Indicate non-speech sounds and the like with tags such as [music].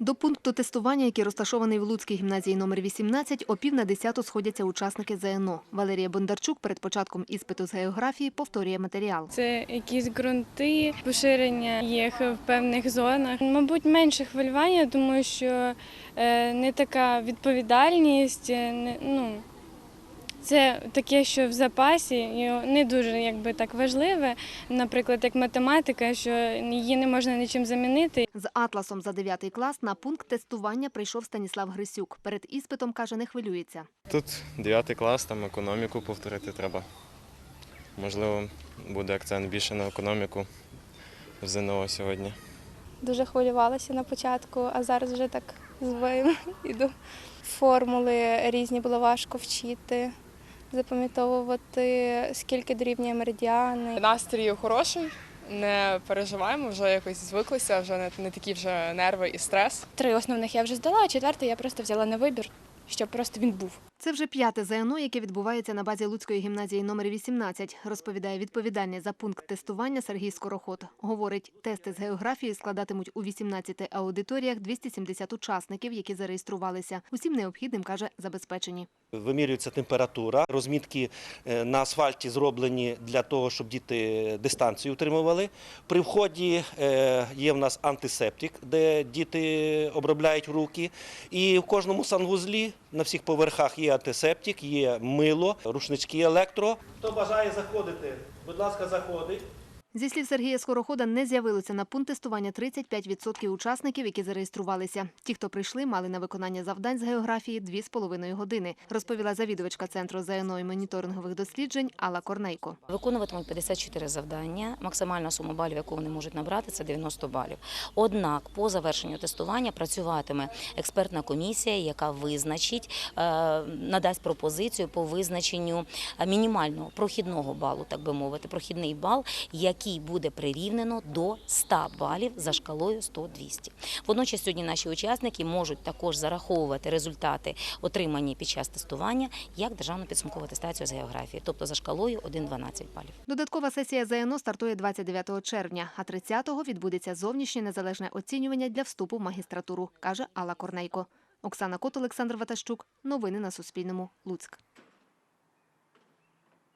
До пункту тестування, який розташований в Луцькій гімназії номер 18, о пів на десяту сходяться учасники ЗНО. Валерія Бондарчук перед початком іспиту з географії повторює матеріал. Це якісь ґрунти, поширення їх в певних зонах. Мабуть, менше хвилювання, тому що е, не така відповідальність. е, Не, ну, це таке, що в запасі, і не дуже якби так важливе, наприклад, як математика, що її не можна нічим замінити. З атласом за 9 клас на пункт тестування прийшов Станіслав Грисюк. Перед іспитом, каже, не хвилюється. Тут 9 клас, там економіку повторити треба. Можливо, буде акцент більше на економіку в ЗНО сьогодні. Дуже хвилювалася на початку, а зараз вже так звично [laughs] іду. Формули різні було важко вчити, запам'ятовувати, скільки дорівнює меридіани. Настрій хороший, не переживаємо, вже якось звиклися, вже не, не такі вже нерви і стрес. Три основних я вже здала, а четвертий я просто взяла на вибір, щоб просто він був. Це вже п'яте ЗНО, яке відбувається на базі Луцької гімназії номер 18, розповідає відповідальний за пункт тестування Сергій Скороход. Говорить, тести з географії складатимуть у 18 аудиторіях 270 учасників, які зареєструвалися. Усім необхідним, каже, забезпечені. Вимірюється температура. Розмітки е, на асфальті зроблені для того, щоб діти дистанцію утримували. При вході е, є в нас антисептик, де діти обробляють руки. І в кожному санвузлі на всіх поверхах є антисептик, є мило, рушнички електро. Хто бажає заходити, будь ласка, заходить. Зі слів Сергія Скорохода, не з'явилося на пункт тестування 35% учасників, які зареєструвалися. Ті, хто прийшли, мали на виконання завдань з географії 2,5 години, розповіла завідувачка центру ЗНО і моніторингових досліджень Алла Корнейко. Виконуватимуть 54 завдання. Максимальна сума балів, яку вони можуть набрати, це 90 балів. Однак по завершенню тестування працюватиме експертна комісія, яка визначить, е, надасть пропозицію по визначенню е, мінімального прохідного балу, так би мовити, прохідний бал, який буде прирівнено до 100 балів за шкалою 100-200. Водночас сьогодні наші учасники можуть також зараховувати результати, отримані під час тестування, як державну підсумкову атестацію з географії, тобто за шкалою 1-12 балів. Додаткова сесія ЗНО стартує 29 червня, а 30-го відбудеться зовнішнє незалежне оцінювання для вступу в магістратуру, каже Алла Корнейко. Оксана Кот, Олександр Ватащук. Новини на Суспільному. Луцьк.